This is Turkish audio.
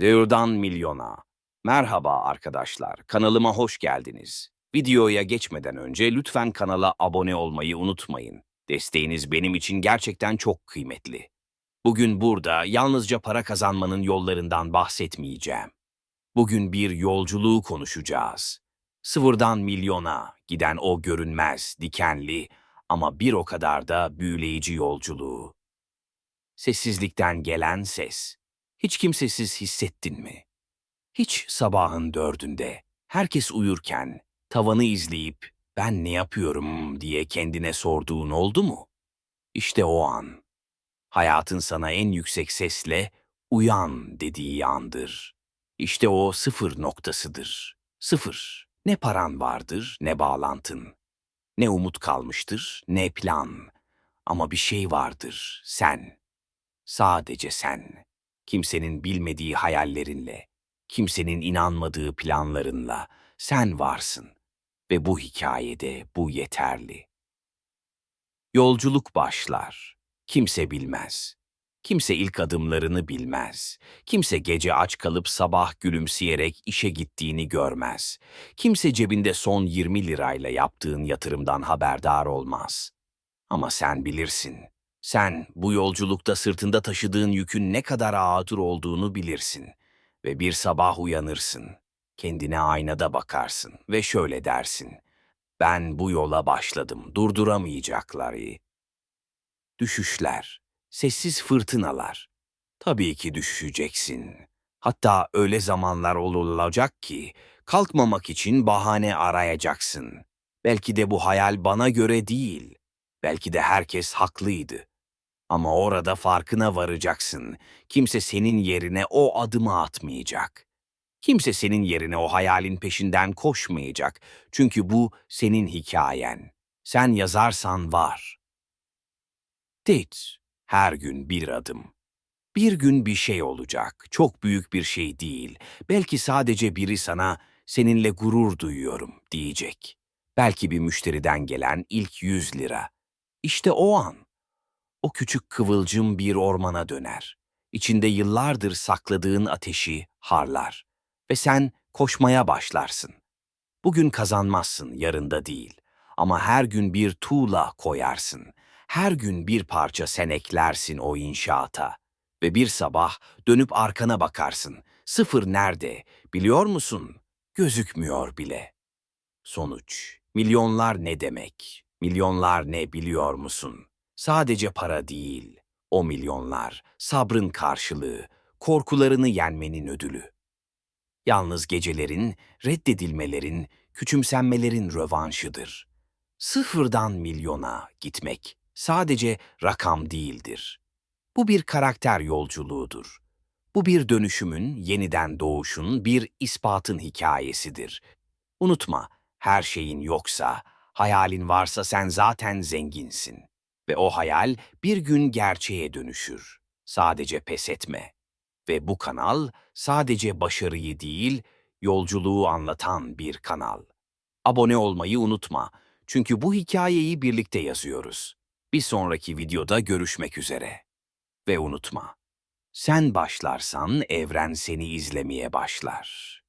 Zero'dan milyona. Merhaba arkadaşlar, kanalıma hoş geldiniz. Videoya geçmeden önce lütfen kanala abone olmayı unutmayın. Desteğiniz benim için gerçekten çok kıymetli. Bugün burada yalnızca para kazanmanın yollarından bahsetmeyeceğim. Bugün bir yolculuğu konuşacağız. Sıfırdan milyona giden o görünmez, dikenli ama bir o kadar da büyüleyici yolculuğu. Sessizlikten gelen ses. Hiç kimsesiz hissettin mi? Hiç sabahın dördünde, herkes uyurken, tavanı izleyip ben ne yapıyorum diye kendine sorduğun oldu mu? İşte o an. Hayatın sana en yüksek sesle uyan dediği andır. İşte o sıfır noktasıdır. Sıfır. Ne paran vardır, ne bağlantın. Ne umut kalmıştır, ne plan. Ama bir şey vardır, sen. Sadece sen. Kimsenin bilmediği hayallerinle, kimsenin inanmadığı planlarınla sen varsın. Ve bu hikayede bu yeterli. Yolculuk başlar. Kimse bilmez. Kimse ilk adımlarını bilmez. Kimse gece aç kalıp sabah gülümseyerek işe gittiğini görmez. Kimse cebinde son 20 lirayla yaptığın yatırımdan haberdar olmaz. Ama sen bilirsin. Sen bu yolculukta sırtında taşıdığın yükün ne kadar ağır olduğunu bilirsin. Ve bir sabah uyanırsın. Kendine aynada bakarsın ve şöyle dersin. Ben bu yola başladım, durduramayacaklar. Düşüşler, sessiz fırtınalar. Tabii ki düşeceksin. Hatta öyle zamanlar olacak ki kalkmamak için bahane arayacaksın. Belki de bu hayal bana göre değil. Belki de herkes haklıydı. Ama orada farkına varacaksın. Kimse senin yerine o adımı atmayacak. Kimse senin yerine o hayalin peşinden koşmayacak. Çünkü bu senin hikayen. Sen yazarsan var. Tet, her gün bir adım. Bir gün bir şey olacak. Çok büyük bir şey değil. Belki sadece biri sana seninle gurur duyuyorum diyecek. Belki bir müşteriden gelen ilk yüz lira. İşte o an. O küçük kıvılcım bir ormana döner. İçinde yıllardır sakladığın ateşi harlar. Ve sen koşmaya başlarsın. Bugün kazanmazsın, yarında değil. Ama her gün bir tuğla koyarsın. Her gün bir parça sen eklersin o inşaata. Ve bir sabah dönüp arkana bakarsın. Sıfır nerede, biliyor musun? Gözükmüyor bile. Sonuç, milyonlar ne demek? Milyonlar ne biliyor musun? Sadece para değil, o milyonlar, sabrın karşılığı, korkularını yenmenin ödülü. Yalnız gecelerin, reddedilmelerin, küçümsenmelerin rövanşıdır. Sıfırdan milyona gitmek sadece rakam değildir. Bu bir karakter yolculuğudur. Bu bir dönüşümün, yeniden doğuşun, bir ispatın hikayesidir. Unutma, her şeyin yoksa, hayalin varsa sen zaten zenginsin. Ve o hayal bir gün gerçeğe dönüşür. Sadece pes etme. Ve bu kanal sadece başarıyı değil, yolculuğu anlatan bir kanal. Abone olmayı unutma. Çünkü bu hikayeyi birlikte yazıyoruz. Bir sonraki videoda görüşmek üzere. Ve unutma, sen başlarsan evren seni izlemeye başlar.